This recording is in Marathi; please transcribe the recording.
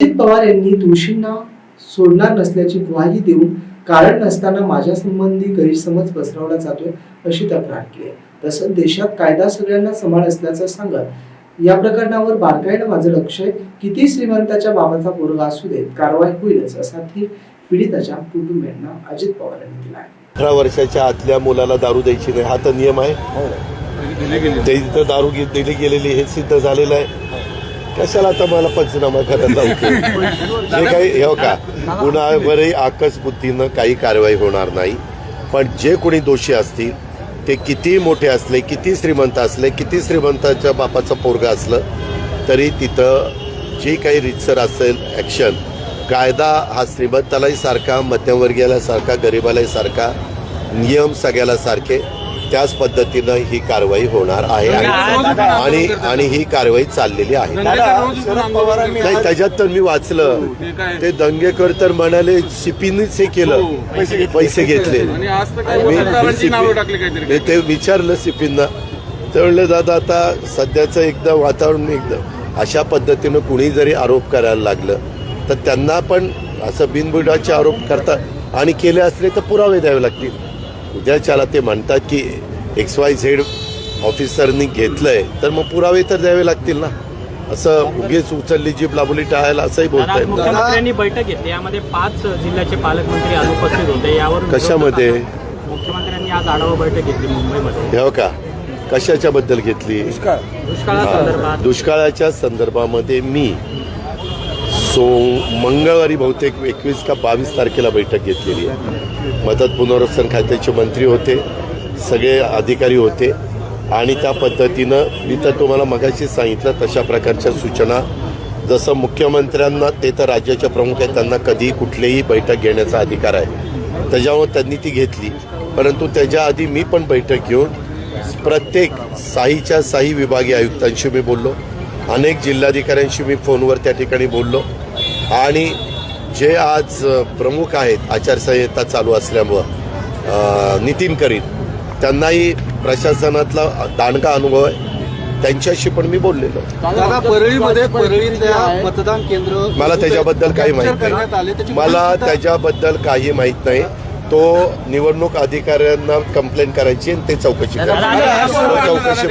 अजित पवार यांनी दोषींना सोडणार नसल्याची ग्वाही देऊन कारण नसताना माझ्या संबंधी गैरसमज पसरवला जातोय अशी तक्रार केली. आहे. तसंच देशात कायदा सगळ्यांना समान असल्याचं सांगत या प्रकरणावर बारकाईनं माझं लक्ष आहे. किती श्रीमंताच्या बाबाचा पोरगा असू देत कारवाई होईलच असा धीर पीडिताच्या कुटुंबियांना अजित पवार यांनी दिला आहे अठरा वर्षाच्या आतल्या मुलाला दारू द्यायची नाही हा तर नियम आहे. ते इथं दारू गे- दिली गेलेली हे सिद्ध झालेलं आहे. कशाला आता मला पंचनामा करायला लावतो जे काही हे हो का? कुणावरही आकस बुद्धीनं काही कारवाई होणार नाही. पण जे कोणी दोषी असतील ते किती मोठे असले किती श्रीमंत असले किती श्रीमंताच्या बापाचं पोरगा असलं तरी तिथं जे काही रितसर असेल ॲक्शन कायदा हा श्रीमंतालाही सारखा मध्यमवर्गीयाला सारखा गरिबालाही सारखा नियम सगळ्याला सारखे त्याच पद्धतीनं ही कारवाई होणार आहे आणि आणि ही कारवाई चाललेली आहे. नाही त्याच्यात तर मी वाचलं. ते दंगेकर तर म्हणाले सिपीनीच हे केलं. पैसे घेतले. मी- ते विचारलं सिपींना. ते म्हणले दादा आता सध्याचं एकदम वातावरण एकदम अशा पद्धतीनं कुणी जरी आरोप करायला लागलं तर त्यांना पण असं बिनबुडाचे आरोप करतात आणि केले असले तर पुरावे द्यावे लागतील. उद्याच्याला ते म्हणतात की एक्स वाय झेड ऑफिसरनी घेतलंय तर मग पुरावे तर द्यावे लागतील ना? असं उगीच उचलली जीभ लाभली टाळायला असंही बोलतायत मुख्यमंत्र्यांनी बैठक घेतली. यामध्ये पाच जिल्ह्याचे पालकमंत्री अनुपस्थित होते. यावर कशामध्ये? मुख्यमंत्र्यांनी आज आढावा बैठक घेतली मुंबईमध्ये. हो का? कशाच्या बद्दल घेतली दुष्काळाच्या संदर्भामध्ये मी सो मंगळवारी बहुतेक एकवीस का बावीस तारखेला बैठक घेतलेली आहे. मदत पुनर्वसन खात्याचे मंत्री होते सगळे अधिकारी होते आणि त्या पद्धतीनं मी तर तुम्हाला मगाशी सांगितलं तशा प्रकारच्या सूचना. जसं मुख्यमंत्र्यांना ते तर राज्याच्या प्रमुख आहेत त्यांना कधीही कुठलीही बैठक घेण्याचा अधिकार आहे. त्याच्यामुळे त्यांनी ती घेतली. परंतु त्याच्या आधी मी पण बैठक घेऊन प्रत्येक साहीच्या साही विभागीय आयुक्तांशी मी बोललो. अनेक जिल्हाधिकाऱ्यांशी मी फोनवर त्या ठिकाणी बोललो. आणि जे आज प्रमुख आहेत आचारसंहिता चालू असल्यामुळं अ, नितीन करीत त्यांनाही प्रशासनातला दांडगा अनुभव आहे. त्यांच्याशी पण मी बोललेलो. दादा परळीमध्ये मतदान केंद्र मला त्याच्याबद्दल काही माहीत नाही. मला त्याच्याबद्दल काही माहीत नाही. तो निवडणूक अधिकाऱ्यांना कंप्लेंट करायची आणि ते चौकशी करायची. चौकशी